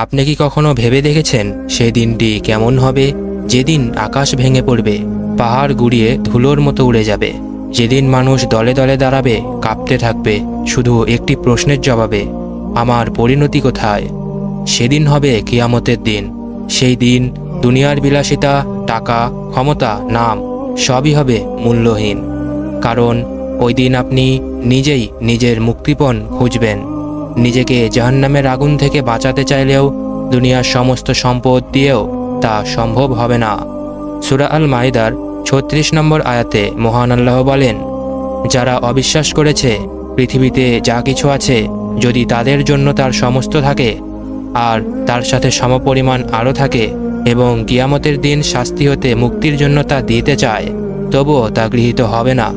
আপনি কি কখনো ভেবে দেখেছেন সেই দিনটি কেমন হবে? যেদিন আকাশ ভেঙে পড়বে, পাহাড় গুড়িয়ে ধুলোর মতো উড়ে যাবে। যেদিন মানুষ দলে দলে দাঁড়াবে, কাঁপতে থাকবে, শুধু একটি প্রশ্নের জবাবে, আমার পরিণতি কোথায়? সেদিন হবে কিয়ামতের দিন। সেই দিন দুনিয়ার বিলাসিতা, টাকা, ক্ষমতা, নাম, সবই হবে মূল্যহীন। কারণ ওই দিন আপনি নিজেই নিজের মুক্তিপণ খুঁজবেন। নিজেকে জাহান্নামের আগুন থেকে বাঁচাতে চাইলেও দুনিয়ার সমস্ত সম্পদ দিয়েও তা সম্ভব হবে না। সুরা আল মাইদার ছত্রিশ নম্বর আয়াতে মহান আল্লাহ বলেন, যারা অবিশ্বাস করেছে, পৃথিবীতে যা কিছু আছে, যদি তাদের জন্য তার সমস্ত থাকে, আর তার সাথে সমপরিমাণ আরও থাকে, এবং কিয়ামতের দিন শাস্তি হতে মুক্তির জন্য তা দিতে চায়, তবুও তা গৃহীত হবে না,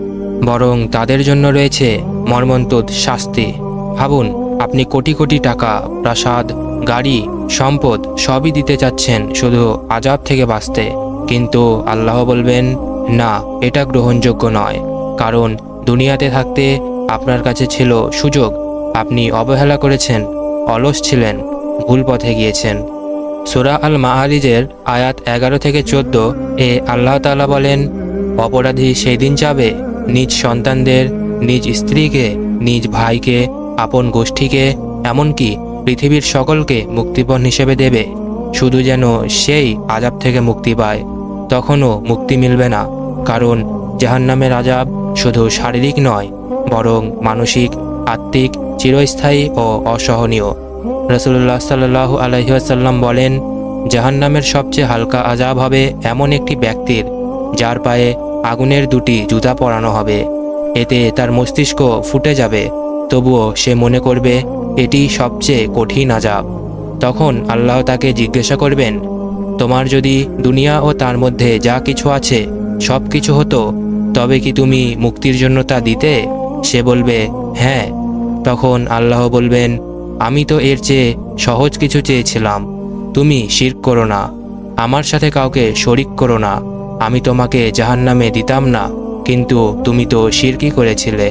বরং তাদের জন্য রয়েছে মর্মন্তুদ শাস্তি। ভাবুন আপনি কোটি কোটি টাকা, প্রাসাদ, গাড়ি, সম্পদ সবই দিতে চাচ্ছেন শুধু আজাব থেকে বাঁচতে। কিন্তু আল্লাহ বলবেন, না, এটা গ্রহণযোগ্য নয়। কারণ দুনিয়াতে থাকতে আপনার কাছে ছিল সুযোগ। আপনি অবহেলা করেছেন, অলস ছিলেন, ভুল পথে গিয়েছেন। সুরা আল মাহারিজের আয়াত এগারো থেকে চোদ্দ এ আল্লাহ তাআলা বলেন, অপরাধী সেই দিন যাবে নিজ সন্তানদের, নিজ স্ত্রীকে, নিজ ভাইকে আপন গোষ্ঠীকে এমনকি পৃথিবীর সকলকে মুক্তিপণ হিসেবে দেবে। শুধু যেন সেই আজাব থেকে মুক্তি পায়, তখনও মুক্তি মিলবে না, কারণ জাহান্নামের আজাব শুধু শারীরিক নয়, বরং মানসিক, আত্মিক, চিরস্থায়ী ও অসহনীয়। রসুল্লাহ সাল্লাহ আলহিহাসাল্লাম বলেন, জাহান্নামের সবচেয়ে হালকা আজাব হবে এমন একটি ব্যক্তির, যার পায়ে আগুনের দুটি জুতা পরানো হবে। এতে তার মস্তিষ্ক ফুটে যাবে। তবুও সে মনে করবে, এটি সবচেয়ে কঠিন আজাব তখন আল্লাহ তাকে জিজ্ঞাসা করবেন, তোমার যদি দুনিয়া ও তার মধ্যে যা কিছু আছে সব কিছু হতো, তবে কি তুমি মুক্তির জন্য তা দিতে? সে বলবে হ্যাঁ। তখন আল্লাহ বলবেন, আমি তো এর চেয়ে সহজ কিছু চেয়েছিলাম। তুমি শির করো না। আমার সাথে কাউকে শরিক করো না। আমি তোমাকে জাহান্নামে দিতাম না, কিন্তু তুমি তো শিরকি করেছিলে।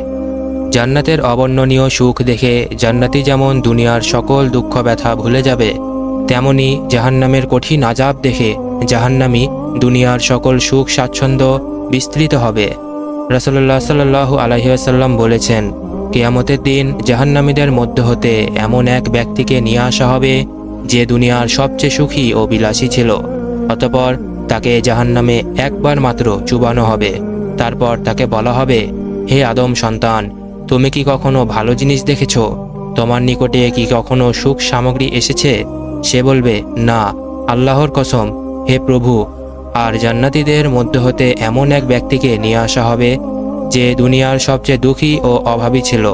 জান্নাতের অবর্ণনীয় সুখ দেখে জান্নাতি যেমন দুনিয়ার সকল দুঃখ ব্যথা ভুলে যাবে, তেমনি জাহান্নামের কঠিন আজাব দেখে জাহান্নামি দুনিয়ার সকল সুখ স্বাচ্ছন্দ্য বিস্তৃত হবে। রসল্লাহ সাল্লাহ আলহিহাসাল্লাম বলেছেন, কেয়ামতের দিন জাহান্নামীদের মধ্য হতে এমন এক ব্যক্তিকে নিয়ে আসা হবে যে দুনিয়ার সবচেয়ে সুখী ও বিলাসী ছিল, অতপর তাকে জাহান্নামে একবার মাত্র চুবানো হবে। তারপর তাকে বলা হবে, হে আদম সন্তান তুমি কি কখনো ভালো জিনিস দেখেছ? তোমার নিকটে কি কখনো সুখ সামগ্রী এসেছে? সে বলবে, না, আল্লাহর কসম, হে প্রভু, আর জান্নাতীদের মধ্য হতে এমন এক ব্যক্তিকে নিয়ে আসা হবে যে দুনিয়ার সবচেয়ে দুঃখী ও অভাবী ছিল।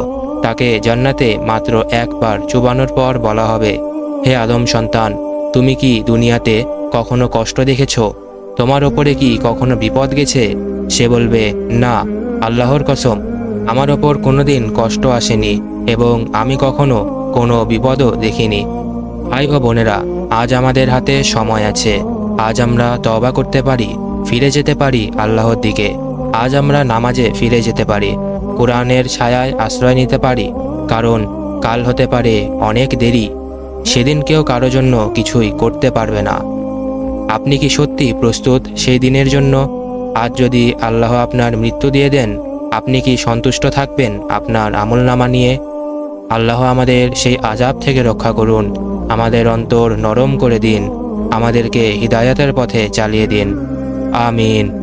তাকে জান্নাতে মাত্র একবার চুবানোর পর বলা হবে, হে আদম সন্তান, তুমি কি দুনিয়াতে কখনো কষ্ট দেখেছ? তোমার ওপরে কি কখনো বিপদ গেছে? সে বলবে, না, আল্লাহর কসম আমার ওপর কোনোদিন কষ্ট আসেনি এবং আমি কখনো কোনো বিপদও দেখিনি। ভাই ও বোনেরা, আজ আমাদের হাতে সময় আছে। আজ আমরা তবা করতে পারি, ফিরে যেতে পারি আল্লাহর দিকে। আজ আমরা নামাজে ফিরে যেতে পারি, কোরআনের ছায়ায় আশ্রয় নিতে পারি, কারণ কাল হতে পারে অনেক দেরি। সেদিন কেউ কারও জন্য কিছুই করতে পারবে না। আপনি কি সত্যি প্রস্তুত সেই দিনের জন্য? আজ যদি আল্লাহ আপনার মৃত্যু দিয়ে দেন আপনি কি সন্তুষ্ট থাকবেন আপনার আমল নামা নিয়ে? আল্লাহ আমাদের সেই আজাব থেকে রক্ষা করুন, আমাদের অন্তর নরম করে দিন, আমাদেরকে হৃদায়তের পথে চালিয়ে দিন। আমিন।